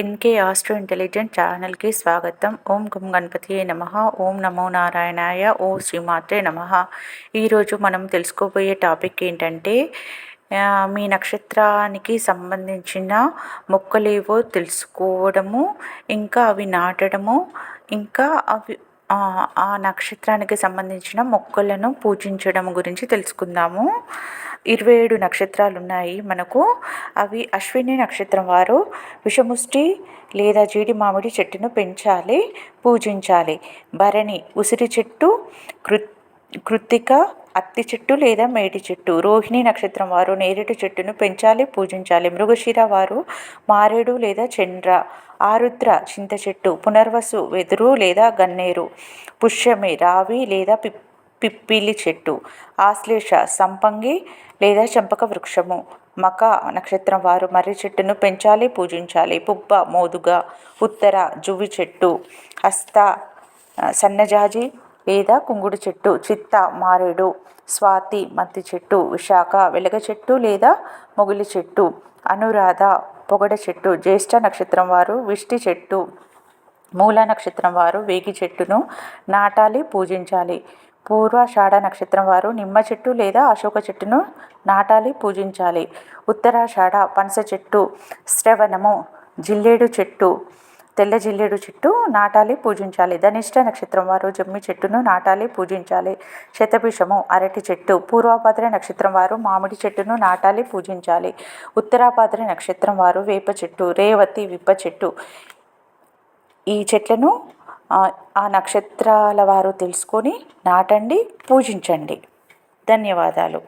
NK astro intelligent ఛానల్కి స్వాగతం. ఓం గుం గణపతియే నమ. ఓం నమో నారాయణాయ. ఓ శ్రీమాత్రే నమ. ఈరోజు మనం తెలుసుకోబోయే టాపిక్ ఏంటంటే మీ నక్షత్రానికి సంబంధించిన మొక్కలేవో తెలుసుకోవడము ఇంకా అవి నాటడము ఇంకా అవి ఆ నక్షత్రానికి సంబంధించిన మొక్కలను పూజించడం గురించి తెలుసుకుందాము. ఇరవై ఏడు నక్షత్రాలు ఉన్నాయి మనకు అవి అశ్విని నక్షత్రం వారు. విషముష్టి లేదా జీడి మామిడి చెట్టును పెంచాలి పూజించాలి. భరణి ఉసిరి చెట్టు కృ కృత్తిక అత్తి చెట్టు లేదా మేడి చెట్టు. రోహిణి నక్షత్రం వారు నేరేడు చెట్టును పెంచాలి పూజించాలి. మృగశిర వారు మారేడు లేదా చంద్ర. ఆరుద్ర చింత చెట్టు పునర్వసు వెదురు లేదా గన్నేరు. పుష్యమి రావి లేదా పిప్ పిప్పిలి చెట్టు ఆశ్లేష సంపంగి లేదా చంపక వృక్షము. మక నక్షత్రం వారు మర్రి చెట్టును పెంచాలి పూజించాలి. పుబ్బ మోదుగా ఉత్తర జువ్వి చెట్టు హస్త సన్నజాజి లేదా కుంగుడు చెట్టు చిత్త మారేడు స్వాతి మత్తి చెట్టు విశాఖ వెలగ చెట్టు లేదా మొగిలి చెట్టు అనురాధ పొగడ చెట్టు జ్యేష్ఠ నక్షత్రం వారు విష్టి చెట్టు మూల నక్షత్రం వారు వేగి చెట్టును నాటాలి పూజించాలి. పూర్వాషాఢ నక్షత్రం వారు నిమ్మ చెట్టు లేదా అశోక చెట్టును నాటాలి పూజించాలి. ఉత్తరాషాఢ పనస చెట్టు శ్రవణము జిల్లేడు చెట్టు తెల్ల జిల్లేడు చెట్టు నాటాలి పూజించాలి. ధనిష్ట నక్షత్రం వారు జమ్మి చెట్టును నాటాలి పూజించాలి. శతభిషము అరటి చెట్టు పూర్వభద్ర నక్షత్రం వారు మామిడి చెట్టును నాటాలి పూజించాలి. ఉత్తరాపాద్ర నక్షత్రం వారు వేప చెట్టు రేవతి విప్ప చెట్టు. ఈ చెట్లను ఆ నక్షత్రాల వారు తెలుసుకొని నాటండి పూజించండి. ధన్యవాదాలు.